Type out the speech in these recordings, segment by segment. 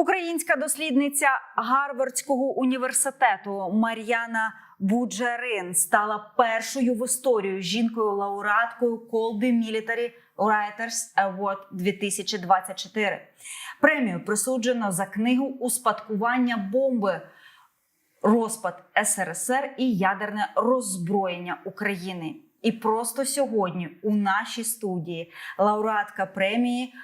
Українська дослідниця Гарвардського університету Мар'яна Буджарин стала першою в історії жінкою-лауреаткою Colby Military Writers Award 2024. Премію присуджено за книгу Успадкування бомби, розпад СРСР і ядерне роззброєння України. І просто сьогодні у нашій студії лауреатка премії,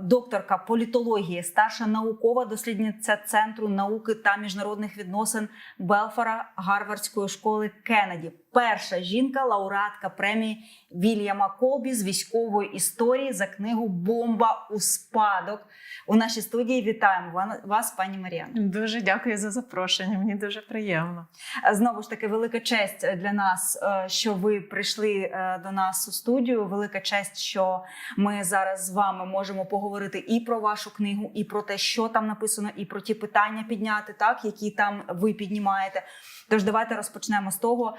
докторка політології, старша наукова дослідниця Центру науки та міжнародних відносин Белфора Гарвардської школи Кеннеді. Перша жінка лауреатка премії Вільяма Колбі з військової історії за книгу Бомба у спадок. У нашій студії вітаємо вас, пані Мар'яна. Дуже дякую за запрошення. Мені дуже приємно. Знову ж таки, велика честь для нас, е, що ви прийшли е, до нас у студію. Велика честь, що ми зараз з вами можемо поговорити і про вашу книгу, і про те, що там написано, і про ті питання підняти, так які там ви піднімаєте. Тож давайте розпочнемо з того.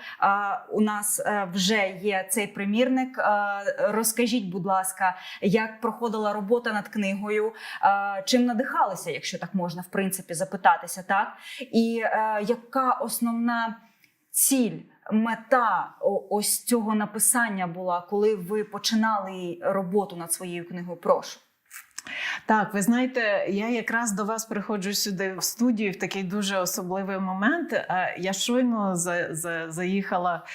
У нас е, вже є цей примірник. Розкажіть, будь ласка, як проходила робота над книгою, чим надихалися, якщо так можна в принципі запитатися, так і е, яка основна ціль, мета ось цього написання була, коли ви починали роботу над своєю книгою? Прошу. Так, ви знаєте, я якраз до вас приходжу сюди в студію в такий дуже особливий момент. Я щойно за, за, заїхала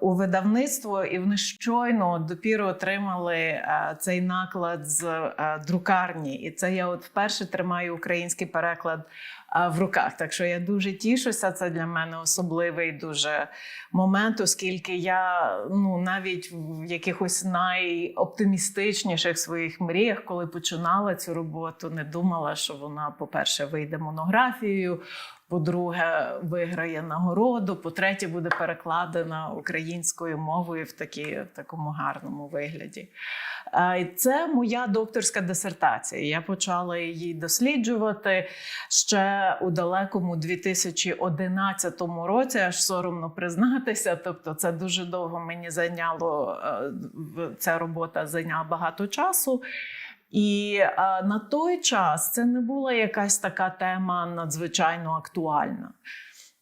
у видавництво, і вони щойно допіру отримали е, цей наклад з е, друкарні. І це я от вперше тримаю український переклад е, в руках. Так що я дуже тішуся. Це для мене особливий дуже момент, оскільки я ну навіть в якихось найоптимістичніших своїх мріях, коли починала цю роботу, не думала, що вона, по-перше, вийде монографією. По-друге, виграє нагороду. По-третє, буде перекладена українською мовою в, такі, в такому гарному вигляді. Е, Це моя докторська дисертація. Я почала її досліджувати ще у далекому 2011 році, аж соромно признатися. Тобто, це дуже довго мені зайняло. е, Ця робота зайняла багато часу. І е, на той час це не була якась така тема надзвичайно актуальна.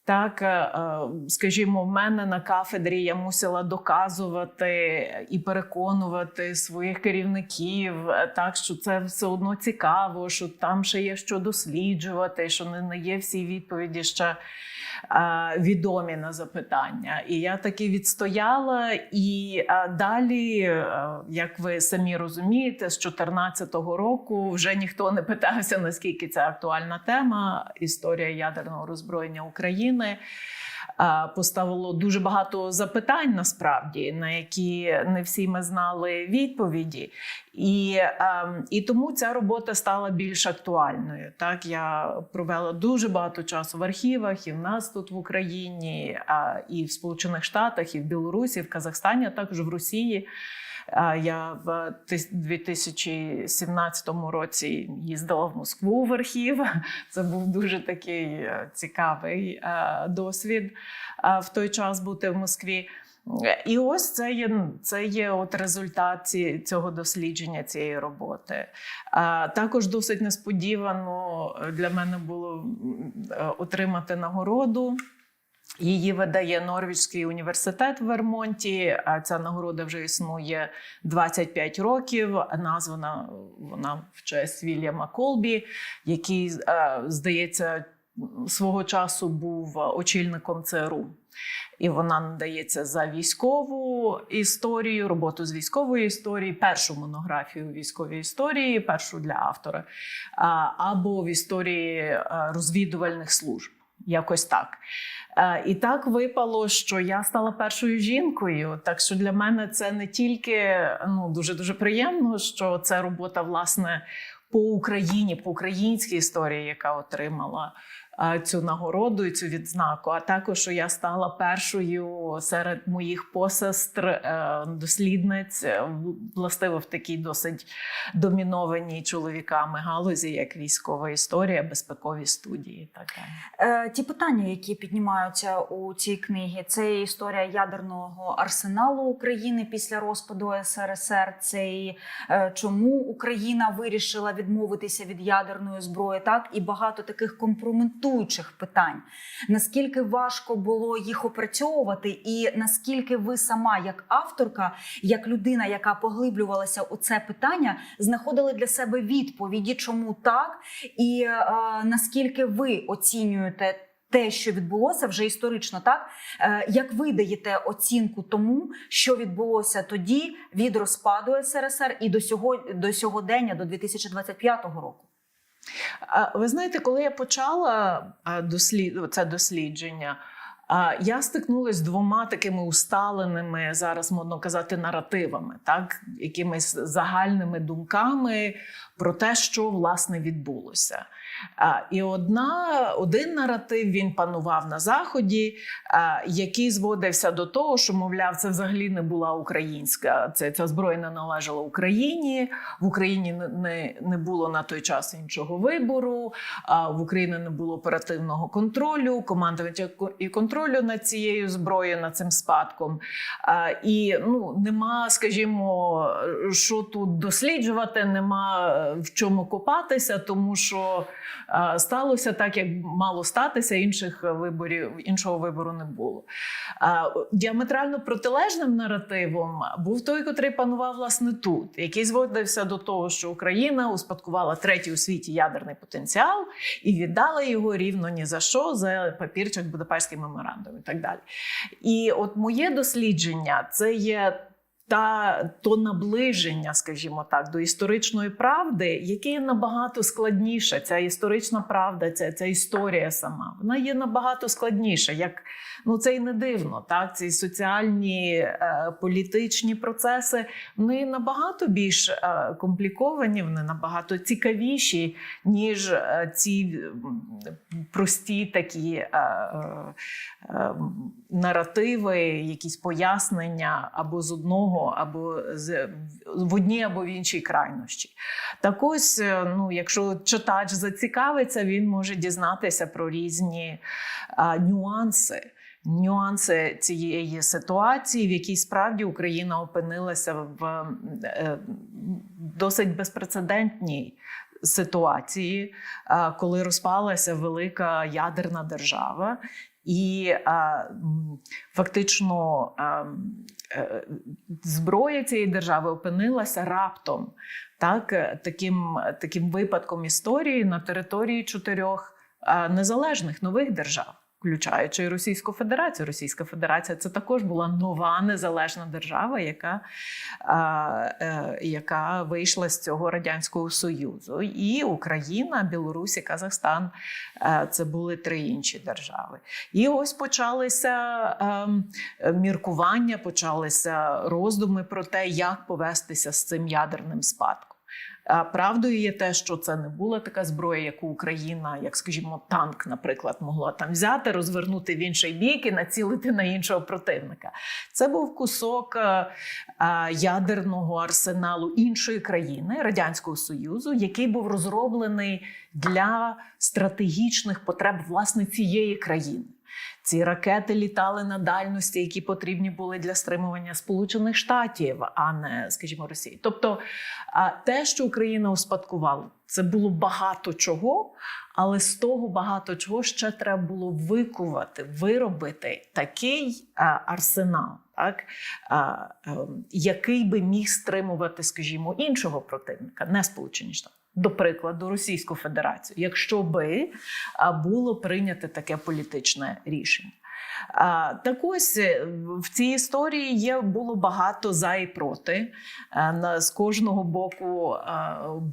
Так, е, е, скажімо, в мене на кафедрі я мусила доказувати і переконувати своїх керівників, е, так що це все одно цікаво, що там ще є що досліджувати, що не є всі відповіді ще відомі на запитання. І я таки відстояла. І далі, як ви самі розумієте, з 2014 року вже ніхто не питався, наскільки це актуальна тема. Історія ядерного роззброєння України. Е, Поставило дуже багато запитань насправді, на які не всі ми знали відповіді, і, ем, і тому ця робота стала більш актуальною. Так я провела дуже багато часу в архівах, і в нас тут в Україні, і в Сполучених Штатах, і в Білорусі, і в Казахстані, а також в Росії. Я в 2017 році їздила в Москву в архів. Це був дуже такий е, цікавий е, досвід е, в той час бути в Москві. І ось це є, це є от результат цього дослідження цієї роботи. А, також досить несподівано для мене було отримати нагороду. Її видає Норвізький університет в Вермонті. Ця нагорода вже існує 25 років. Названа вона в честь Вільяма Колбі, який, е, здається, свого часу був очільником ЦРУ. І вона надається за військову історію, роботу з військової історії, першу монографію військової історії, першу для автора, або в історії е, розвідувальних служб. Якось так. Е, І так випало, що я стала першою жінкою. Так що для мене це не тільки ну, дуже дуже приємно, що це робота власне по Україні, по українській історії, яка отримала цю нагороду і цю відзнаку. А також що я стала першою серед моїх посестр е, дослідниць, е, властиво в такій досить домінованій чоловіками галузі, як військова історія, безпекові студії. Так. Е, ті питання, які піднімаються у цій книгі, це історія ядерного арсеналу України після розпаду СРСР. Це і, е, чому Україна вирішила відмовитися від ядерної зброї, так і багато таких компрометуючих питань. Наскільки важко було їх опрацьовувати, і наскільки ви сама, як авторка, як людина, яка поглиблювалася у це питання, знаходили для себе відповіді, чому так, і е, наскільки ви оцінюєте те, що відбулося вже історично, так Е, як ви даєте оцінку тому, що відбулося тоді від розпаду СРСР і до сього до сьогодення, до 2025 року? Ви знаєте, коли я почала дослід... це дослідження, я стикнулася з двома такими усталеними, зараз модно казати, наративами, так? якимись загальними думками про те, що власне відбулося. І одна, один наратив він панував на заході, який зводився до того, що, мовляв, це взагалі не була українська. Це ця зброя не належала Україні. В Україні не, не, було на той час іншого вибору. В Україні не було оперативного контролю, командування і контролю над цією зброєю, над цим спадком. І ну нема, скажімо, що тут досліджувати, нема е, в чому копатися, тому що сталося так, як мало статися. Інших виборів іншого вибору не було. Діаметрально протилежним наративом був той, котрий панував власне тут, який зводився до того, що Україна успадкувала третій у світі ядерний потенціал і віддала його рівно ні за що за папірчик Будапештський меморандум і так далі. І от моє дослідження це є. Та то наближення, скажімо так, до історичної правди, яке є набагато складніше. Ця історична правда, ця, ця історія сама, вона є набагато складніша. Як ну це і не дивно. Так, ці соціальні е, політичні процеси вони набагато більш е, компліковані, вони набагато цікавіші, ніж е, ці прості такі е, е, наративи, якісь пояснення або з одного, або з в одній, або в іншій крайнощі. Так ось, е, ну, якщо читач зацікавиться, він може дізнатися про різні е, нюанси. Нюанси цієї ситуації, в якій справді Україна опинилася в е, досить безпрецедентній ситуації, коли розпалася велика ядерна держава, і фактично е, е, зброя цієї держави опинилася раптом, так, таким, таким випадком історії на території чотирьох незалежних нових держав. Включаючи і Російську Федерацію. Російська Федерація це також була нова незалежна держава, яка, е, яка вийшла з цього радянського союзу. І Україна, Білорусь і Казахстан е, це були три інші держави. І ось почалися е, міркування, почалися роздуми про те, як повестися з цим ядерним спадком. Правдою є те, що це не була така зброя, яку Україна, як скажімо, танк, наприклад, могла там взяти, розвернути в інший бік і націлити на іншого противника. Це був кусок е, е, ядерного арсеналу іншої країни Радянського Союзу, який був розроблений для стратегічних потреб власне цієї країни. Ці ракети літали на дальності, які потрібні були для стримування Сполучених Штатів, а не, скажімо, Росії. Тобто, те, що Україна успадкувала, це було багато чого, але з того багато чого ще треба було викувати, виробити такий арсенал, так, ем, який би міг стримувати, скажімо, іншого противника, не Сполучені Штати. До прикладу, Російську Федерацію, якщо би було прийнято таке політичне рішення. Так ось е, в цій історії є було багато за і проти. З кожного боку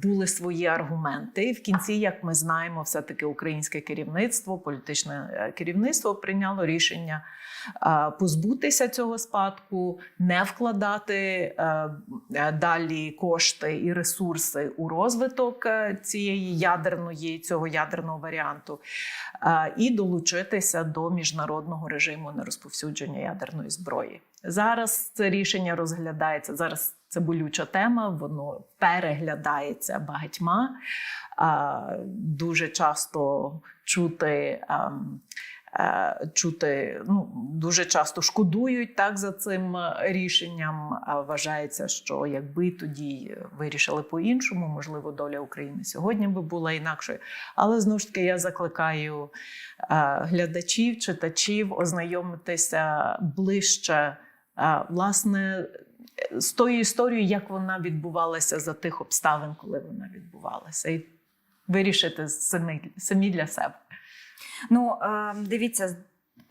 були свої аргументи. В кінці, як ми знаємо, все-таки українське керівництво, політичне е, керівництво прийняло рішення позбутися цього спадку, не вкладати е, е, далі кошти і ресурси у розвиток е, цієї ядерної цього ядерного варіанту і долучитися до міжнародного режиму нерозповсюдження ядерної зброї. Зараз це рішення розглядається. Зараз це болюча тема, воно переглядається багатьма. Дуже часто чути. Е, Чути ну дуже часто шкодують так за цим е, рішенням. Вважається, що якби тоді вирішили по-іншому, можливо, доля України сьогодні би була інакшою. Але знову ж таки я закликаю е, глядачів, читачів ознайомитися ближче, власне, з тою історією, як вона відбувалася за тих обставин, коли вона відбувалася, і вирішити самі для себе. Ну е, дивіться,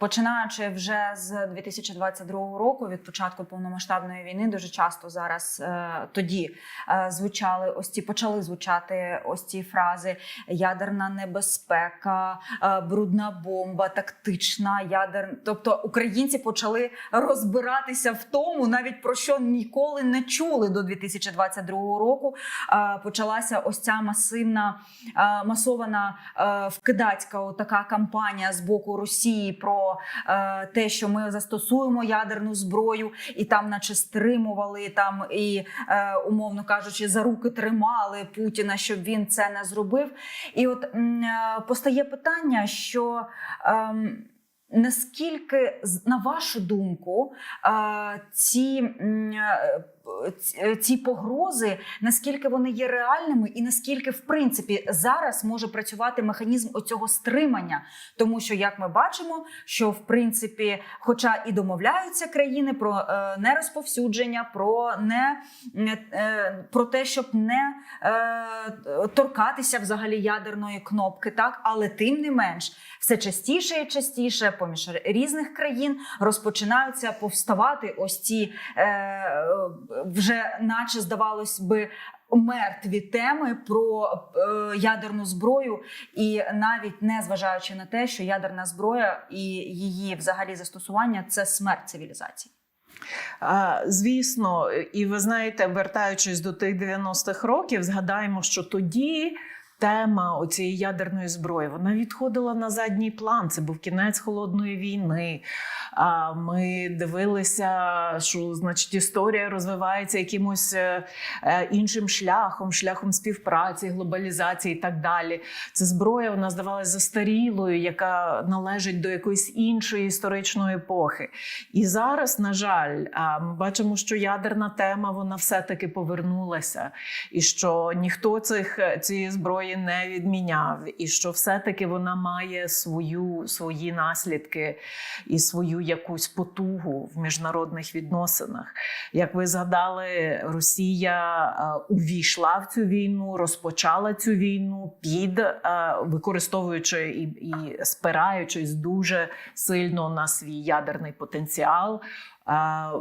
починаючи вже з 2022 року, від початку повномасштабної війни, дуже часто зараз е, тоді е, звучали ось ці почали звучати ось ці фрази: ядерна небезпека, е, брудна бомба, тактична ядерна. Тобто українці почали розбиратися в тому, навіть про що ніколи не чули до 2022 року. Е, почалася ось ця масивна е, масована е, вкидацька така кампанія з боку Росії про е, те, що ми застосуємо ядерну зброю, і там, наче стримували там і е, умовно кажучи, за руки тримали Путіна, щоб він це не зробив. І от е, постає питання, що. ем, Наскільки, на вашу думку, е, ці, е, ці- ці погрози, наскільки вони є реальними, і наскільки, в принципі, зараз може працювати механізм оцього стримання? Тому що, як ми бачимо, що в принципі, хоча і домовляються країни про е, нерозповсюдження, про не е, про те, щоб не е, торкатися взагалі ядерної кнопки, так але тим не менш, все частіше і частіше поміж різних країн розпочинаються повставати ось ці е, вже, наче здавалось би. Мертві теми про е, ядерну зброю, і навіть не зважаючи на те, що ядерна зброя і її взагалі застосування це смерть цивілізації. А, Звісно, і ви знаєте, вертаючись до тих 90-х років, згадаємо, що тоді. Тема оцієї ядерної зброї вона відходила на задній план. Це був кінець холодної війни. А ми дивилися, що значить історія розвивається якимось е, е, іншим шляхом, шляхом співпраці, глобалізації і так далі. Це зброя вона здавалася застарілою, яка належить до якоїсь іншої історичної епохи. І зараз, на жаль, ми бачимо, що ядерна тема вона все-таки повернулася, і що ніхто цих цієї зброї не відміняв, і що все-таки вона має свою свої наслідки і свою якусь потугу в міжнародних відносинах. Як ви згадали, Росія увійшла в цю війну, розпочала цю війну під використовуючи і, і спираючись дуже сильно на свій ядерний потенціал.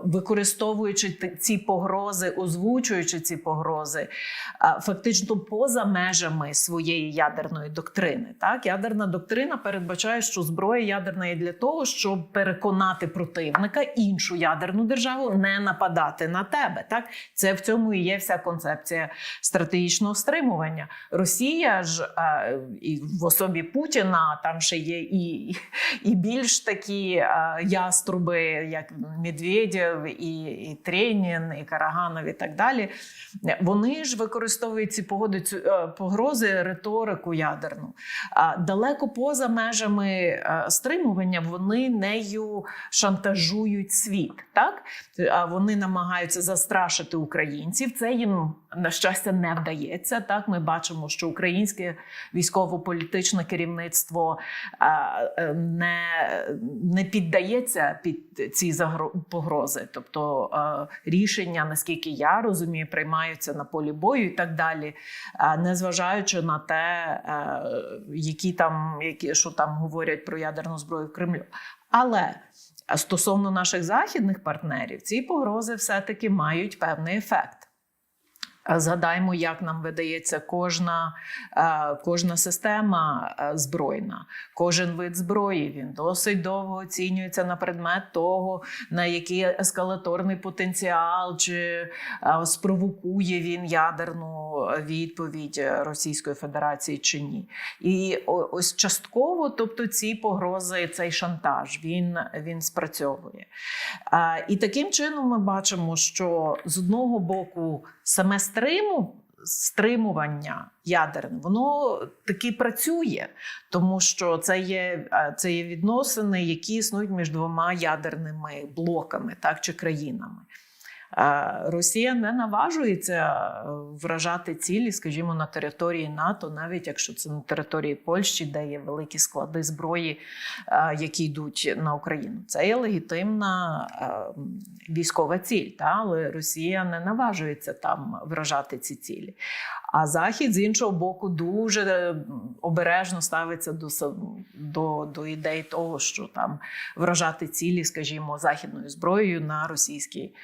Використовуючи ці погрози, озвучуючи ці погрози, фактично поза межами своєї ядерної доктрини. Так, ядерна доктрина передбачає, що зброя ядерна є для того, щоб переконати противника іншу ядерну державу не нападати на тебе. Так, це в цьому і є вся концепція стратегічного стримування. Росія ж і в особі Путіна там ще є і, і більш такі яструби, як Медведєв, і, і Тренін, і Караганов, і так далі. Вони ж використовують ці погоди, цю, е, погрози, риторику ядерну. А далеко поза межами е, стримування вони нею шантажують світ. Так вони намагаються застрашити українців. Це їм на щастя не вдається. Так ми бачимо, що українське військово-політичне керівництво е, не, не піддається під ці погрози. Тобто е, рішення, наскільки я розумію, приймаються на полі бою і так далі, е, незважаючи на те, е, які там, які, що там говорять про ядерну зброю в Кремлю. Але стосовно наших західних партнерів, ці погрози все-таки мають певний ефект. Згадаймо, як нам видається кожна, е, кожна система е, збройна, кожен вид зброї. Він досить довго оцінюється на предмет того, на який ескалаторний потенціал, чи е, спровокує він ядерну відповідь Російської Федерації чи ні. І ось частково, тобто ці погрози, цей шантаж, він, він спрацьовує. І таким чином ми бачимо, що з одного боку саме стриму. Стримування ядерне, воно таки працює, тому що це є, це є відносини, які існують між двома ядерними блоками, так чи країнами. Росія не наважується е, вражати цілі, скажімо, на території НАТО, навіть якщо це на території Польщі, де є великі склади зброї, е, які йдуть на Україну. Це є легітимна е, військова ціль, та? але Росія не наважується там вражати ці цілі. А Захід, з іншого боку, дуже обережно ставиться до, до, до ідей того, що там вражати цілі, скажімо, західною зброєю на російській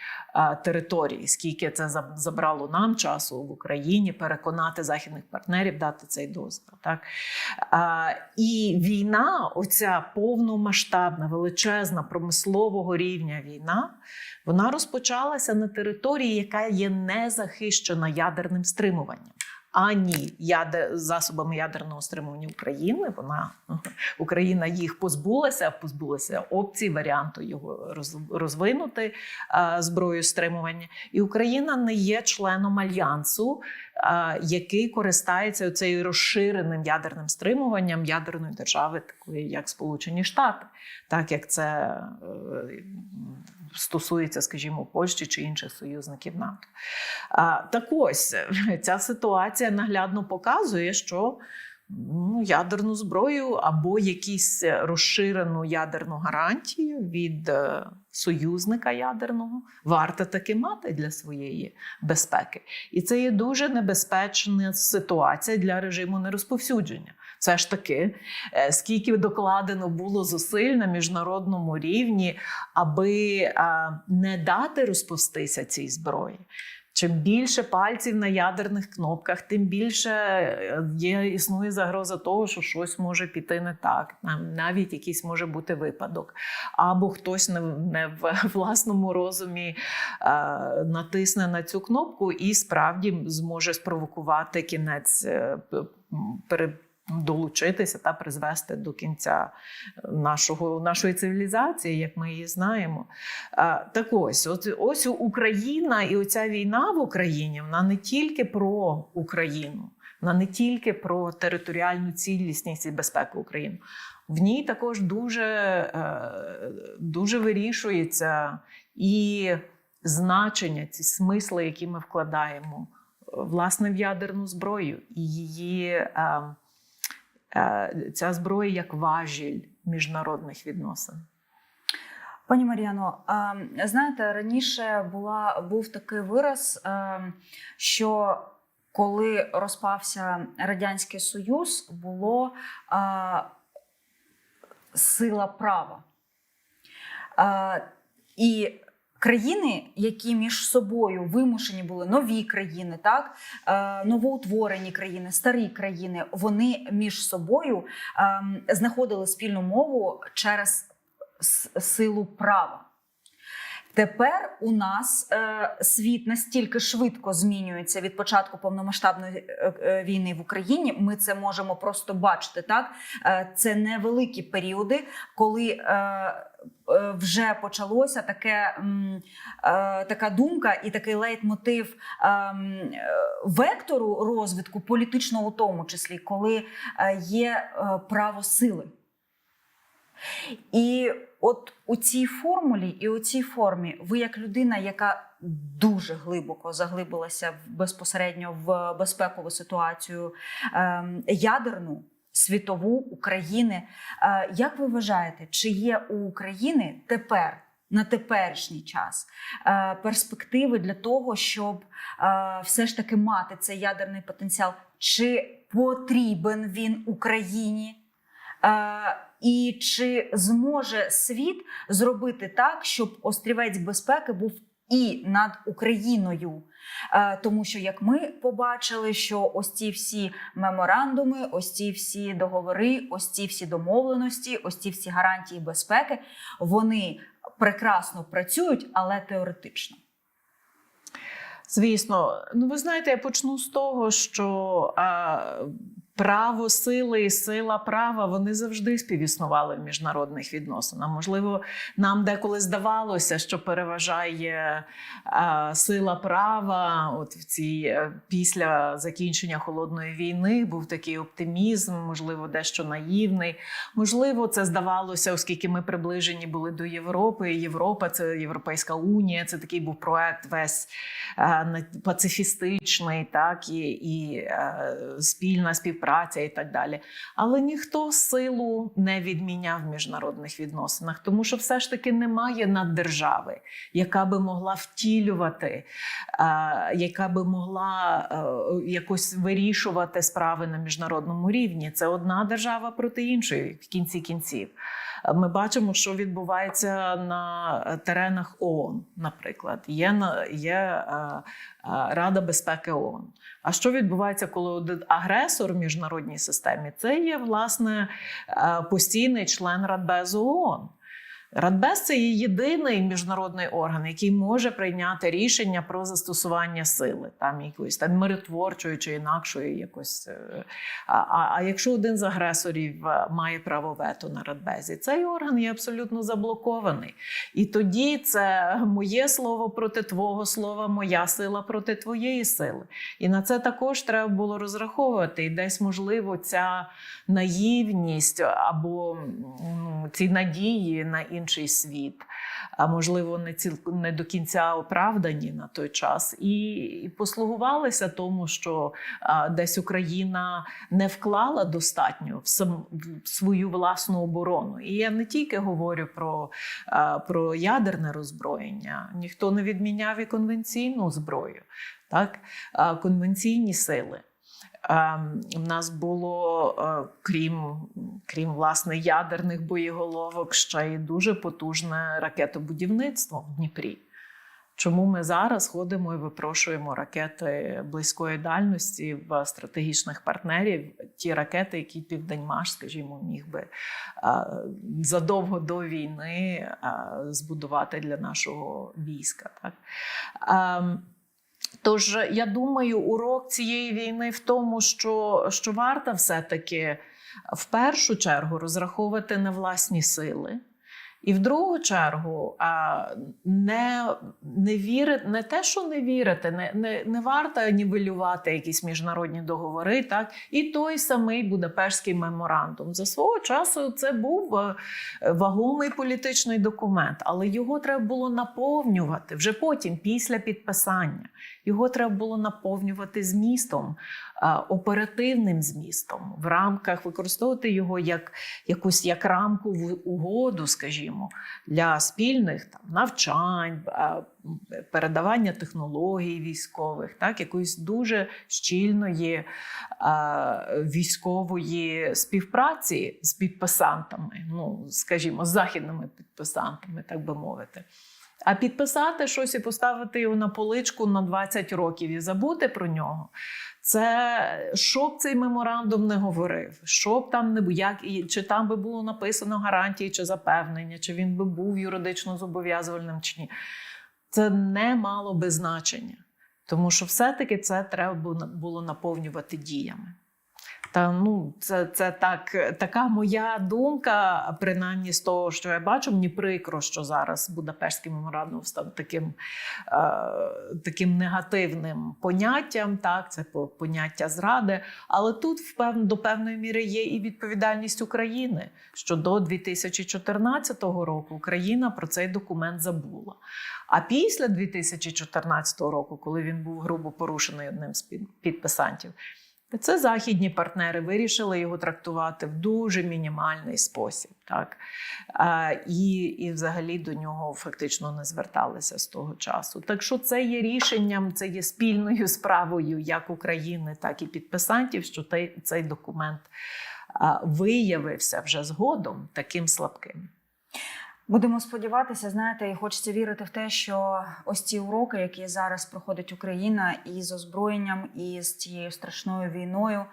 території. Скільки це за- забрало нам часу в Україні переконати західних партнерів дати цей дозвіл. Так? А, і війна, оця повномасштабна, величезна промислового рівня війна, вона розпочалася на території, яка є не захищена ядерним стримуванням. Ані яде, засобами ядерного стримування України. Вона Україна їх позбулася, позбулася опції варіанту його роз- розвинути а, зброю стримування. І Україна не є членом альянсу, а, який користається цією розширеним ядерним стримуванням ядерної держави, такої як Сполучені Штати, так як це е, стосується, скажімо, Польщі чи інших союзників НАТО. А, так ось ця ситуація наглядно показує, що ну, ядерну зброю або якісь розширену ядерну гарантію від е, союзника ядерного варто таки мати для своєї безпеки. І це є дуже небезпечна ситуація для режиму нерозповсюдження. Все ж таки, е, скільки докладено було зусиль на міжнародному рівні, аби не дати розповстися цій зброї. Чим більше пальців на ядерних кнопках, тим більше е, є існує загроза того, що щось може піти не так. Навіть якийсь може бути випадок, або хтось не, не в власному розумі е, натисне на цю кнопку і справді зможе спровокувати кінець е. Долучитися та призвести до кінця нашого, нашої цивілізації, як ми її знаємо. Так ось, от, ось Україна і оця війна в Україні, вона не тільки про Україну, вона не тільки про територіальну цілісність і безпеку України. В ній також дуже, е, дуже вирішується і значення, ці смисли, які ми вкладаємо власне в ядерну зброю, і її е, ця зброя як важіль міжнародних відносин. Пані Мар'яно, знаєте, раніше була, був такий вираз, що коли розпався Радянський Союз, було сила права. І країни, які між собою вимушені були нові країни, так е, новоутворені країни, старі країни, вони між собою ем, знаходили спільну мову через силу права. Тепер у нас е, світ настільки швидко змінюється від початку повномасштабної е, е, війни в Україні. Ми це можемо просто бачити. Так е, це невеликі періоди, коли е, е, вже почалося таке, така думка і такий лейтмотив ем, вектору розвитку політичного, у тому числі, коли є право сили. І от у цій формулі і у цій формі ви, як людина, яка дуже глибоко заглибилася безпосередньо в безпекову ситуацію ем, ядерну, світову України. Е, як ви вважаєте, чи є у України тепер на теперішній час е, перспективи для того, щоб е, все ж таки мати цей ядерний потенціал? Чи потрібен він Україні? Е, І чи зможе світ зробити так, щоб острівець безпеки був і над Україною? Е, Тому що, як ми побачили, що ось ці всі меморандуми, ось ці всі договори, ось ці всі домовленості, ось ці всі гарантії безпеки, вони прекрасно працюють, але теоретично. Звісно, ну ви знаєте, я почну з того, що а, право сили і сила права вони завжди співіснували в міжнародних відносинах. Можливо, нам деколи здавалося, що переважає а, сила права. От в цій е, після закінчення холодної війни був такий оптимізм, можливо, дещо наївний. Можливо, це здавалося, оскільки ми приближені були до Європи. Європа це Європейська Унія. Це такий був проект весь е, пацифістичний, так і, і е, спільна співпраця, і так далі. Але ніхто силу не відміняв в міжнародних відносинах, тому що все ж таки немає наддержави, яка би могла втілювати, е, яка би могла е, якось вирішувати справи на міжнародному рівні. Це одна держава проти іншої в кінці кінців. Ми бачимо, що відбувається на теренах ООН, наприклад. Є, є е, е, Рада безпеки ООН. А що відбувається, коли один агресор в міжнародній системі? Це є власне е, постійний член Радбезу ООН. Радбез це є єдиний міжнародний орган, який може прийняти рішення про застосування сили, там якоїсь там миротворчої чи інакшої якось. е, А, а, якщо один з агресорів е, має право вето на Радбезі, цей орган є абсолютно заблокований. І тоді це моє слово проти твого слова, моя сила проти твоєї сили. І на це також треба було розраховувати. І десь, можливо, ця наївність або ну, ці надії на інший світ, а можливо, не ціл не до кінця оправдані на той час, і, послугувалися тому, що десь Україна не вклала достатньо в, свою власну оборону. І я не тільки говорю про, про ядерне роззброєння, ніхто не відміняв і конвенційну зброю, так? конвенційні сили. Ем, У нас було, е, крім, крім власне ядерних боєголовок, ще й дуже потужне ракетобудівництво в Дніпрі. Чому ми зараз ходимо і випрошуємо ракети близької дальності в стратегічних партнерів? Ті ракети, які Південмаш, скажімо, міг би задовго до війни збудувати для нашого війська. Так? Тож я думаю, урок цієї війни в тому, що, що варто все-таки в першу чергу розраховувати на власні сили. І в другу чергу а, не, не вірити, не те, що не вірити, не, не, не варто нівелювати якісь міжнародні договори. Так? І той самий Будапештський меморандум. За свого часу це був е, вагомий політичний документ, але його треба було наповнювати вже потім, після підписання. Його треба було наповнювати змістом, оперативним змістом, в рамках використовувати його як якусь як рамку в угоду, скажімо, для спільних там навчань, е, передавання технологій військових, так якоїсь дуже щільної е, військової співпраці з підписантами, ну скажімо, з західними підписантами, так би мовити. А підписати щось і поставити його на поличку на 20 років і забути про нього. Це що б цей меморандум не говорив, що б там не бу- як і чи там би було написано гарантії чи запевнення, чи він би був юридично зобов'язувальним чи ні. Це не мало би значення, тому що все-таки це треба було- було наповнювати діями. Та ну, це, це так, така моя думка, принаймні з того, що я бачу. Мені прикро, що зараз Будапештський меморандум став таким, е, таким негативним поняттям. Так, це по- поняття зради. Але тут впев- до певної міри є і відповідальність України, що до 2014 року Україна про цей документ забула. А після 2014 року, коли він був грубо порушений одним з під- підписантів, Це західні партнери вирішили його трактувати в дуже мінімальний спосіб, так і, і взагалі до нього фактично не зверталися з того часу. Так що це є рішенням, це є спільною справою як України, так і підписантів, що цей документ виявився вже згодом таким слабким. Будемо сподіватися, знаєте, і хочеться вірити в те, що ось ці уроки, які зараз проходить Україна, і з озброєнням, і з цією страшною війною е,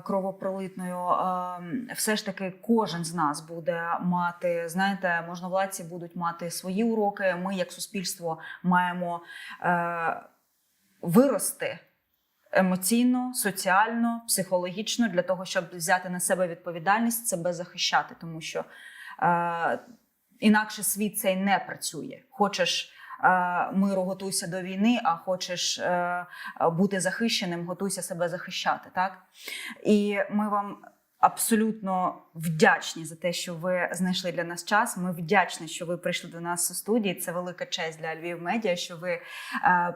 кровопролитною, е, все ж таки кожен з нас буде мати, знаєте, можновладці будуть мати свої уроки. Ми, як суспільство, маємо е, вирости. Емоційно, соціально, психологічно для того, щоб взяти на себе відповідальність, себе захищати, тому що е, інакше світ цей не працює. Хочеш е, миру, готуйся до війни, а хочеш е, бути захищеним, готуйся себе захищати. Так? І ми вам абсолютно вдячні за те, що ви знайшли для нас час. Ми вдячні, що ви прийшли до нас у студії. Це велика честь для Львів Медіа, що ви е,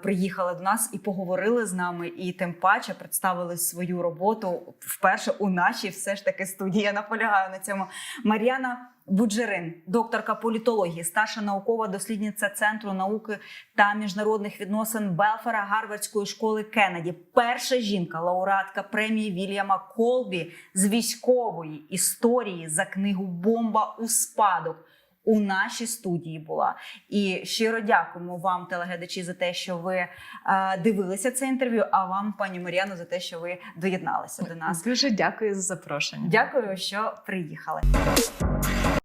приїхали до нас і поговорили з нами, і тим паче представили свою роботу вперше у нашій все ж таки студії. Я наполягаю на цьому. Мар'яна Буджерин, докторка політології, старша наукова дослідниця Центру науки та міжнародних відносин Белфера Гарвардської школи Кеннеді. Перша жінка, лауреатка премії Вільяма Колбі з військової історії за книгу Бомба у спадок. У нашій студії була і щиро дякуємо вам, телеглядачі, за те, що ви е, дивилися це інтерв'ю. А вам, пані Мар'яно, за те, що ви доєдналися до нас. Дуже дякую за запрошення. Дякую, що приїхали.